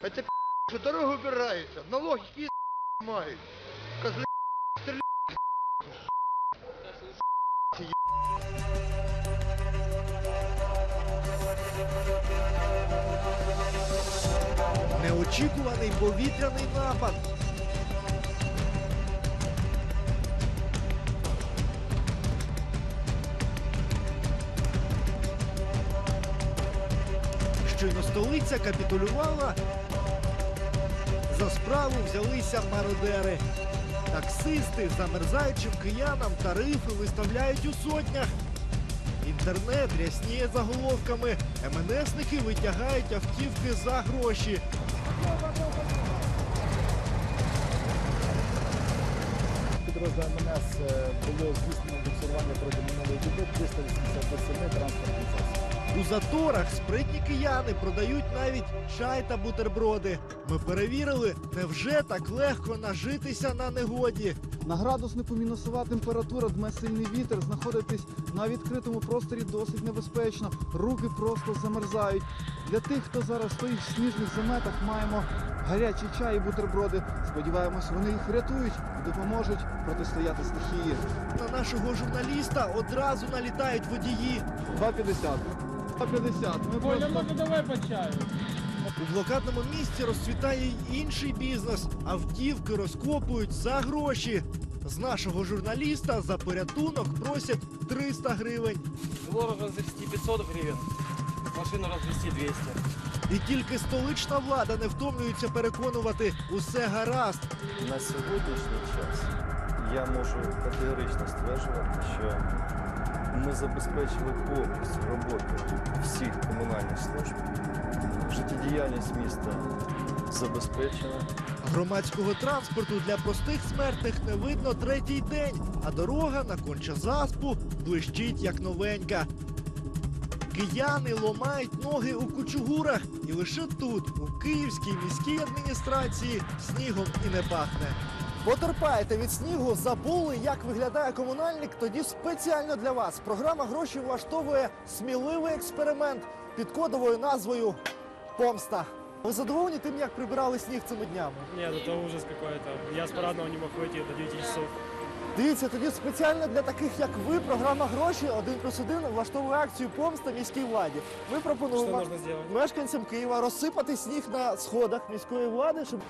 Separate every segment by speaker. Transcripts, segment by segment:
Speaker 1: Это пи***, что дорога убирается, налоги какие мають. Козли стріляють.
Speaker 2: Неочікуваний повітряний напад. Щойно столиця капітулювала. За справу взялися мародери. Таксисти замерзаючим киянам тарифи виставляють у сотнях. Інтернет рясніє заголовками. МНСники витягають автівки за гроші.
Speaker 3: Підрозділ МНС е, було здійснено буксування проти минулої доби 387 транспортних засобів.
Speaker 2: У заторах спритні кияни продають навіть чай та бутерброди. Ми перевірили, невже так легко нажитися на негоді.
Speaker 4: На градуснику мінусова температура, дме сильний вітер. Знаходитись на відкритому просторі досить небезпечно. Руки просто замерзають. Для тих, хто зараз стоїть в сніжних заметах, маємо гарячий чай і бутерброди. Сподіваємось, вони їх врятують і допоможуть протистояти стихії.
Speaker 2: На нашого журналіста одразу налітають водії.
Speaker 4: 2,50. 2,50. Ми просто...
Speaker 5: давай по чаю.
Speaker 2: У блокадному місті розцвітає й інший бізнес. Автівки розкопують за гроші. З нашого журналіста за порятунок просять 300 гривень.
Speaker 5: Двор развести 500 гривен, машину развести 200.
Speaker 2: І тільки столична влада не втомлюється переконувати усе гаразд.
Speaker 6: На сьогоднішній час я можу категорично стверджувати, що ми забезпечили повністю роботу всіх комунальних служб. Життєдіяльність міста забезпечена.
Speaker 2: Громадського транспорту для простих смертних не видно третій день, а дорога на конча-заспу блищить як новенька. Кияни ломають ноги у кучугурах, і лише тут, у Київській міській адміністрації, снігом і не пахне. Потерпаєте від снігу, забули, як виглядає комунальник. Тоді спеціально для вас програма гроші влаштовує сміливий експеримент під кодовою назвою Помста. Ви задоволені тим, як прибирали сніг цими днями?
Speaker 7: Нет, это ужас какой-то. Я с парадного не мог выйти до 9 часов.
Speaker 2: Дивіться, тоді спеціально для таких, як ви, програма гроші один плюс один влаштовує акцію помста міській владі. Ми пропонуємо мешканцям Києва розсипати сніг на сходах міської влади, щоб.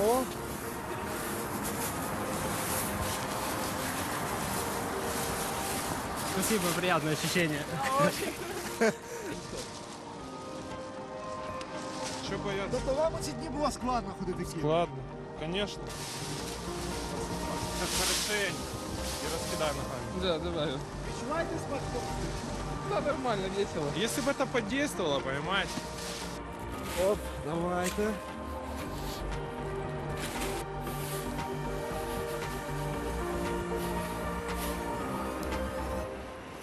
Speaker 2: О!
Speaker 7: Спасибо, приятное ощущение.
Speaker 8: Что бояться?
Speaker 2: Тобто вам у ці дні було складно ходити Києвом?
Speaker 8: Ладно, конечно. Сейчас хорошенько и раскидай ногами.
Speaker 5: Да, давай.
Speaker 2: Відчуваєте смак
Speaker 5: Да, нормально, весело.
Speaker 8: Если бы это подействовало, понимаете?
Speaker 2: Оп, давайте.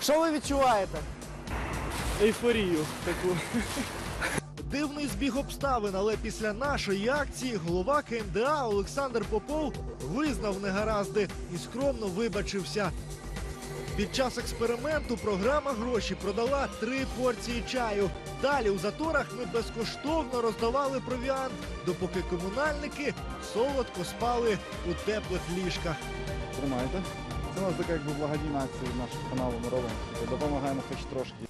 Speaker 2: Що ви відчуваєте?
Speaker 7: Эйфорию такую.
Speaker 2: Дивний збіг обставин, але після нашої акції голова КМДА Олександр Попов визнав негаразди і скромно вибачився. Під час експерименту програма гроші продала три порції чаю. Далі у заторах ми безкоштовно роздавали провіант, допоки комунальники солодко спали у теплих ліжках.
Speaker 4: Тримайте. Це у нас така якби благодійна акція від нашого каналу ми робимо. Допомагаємо хоч трошки.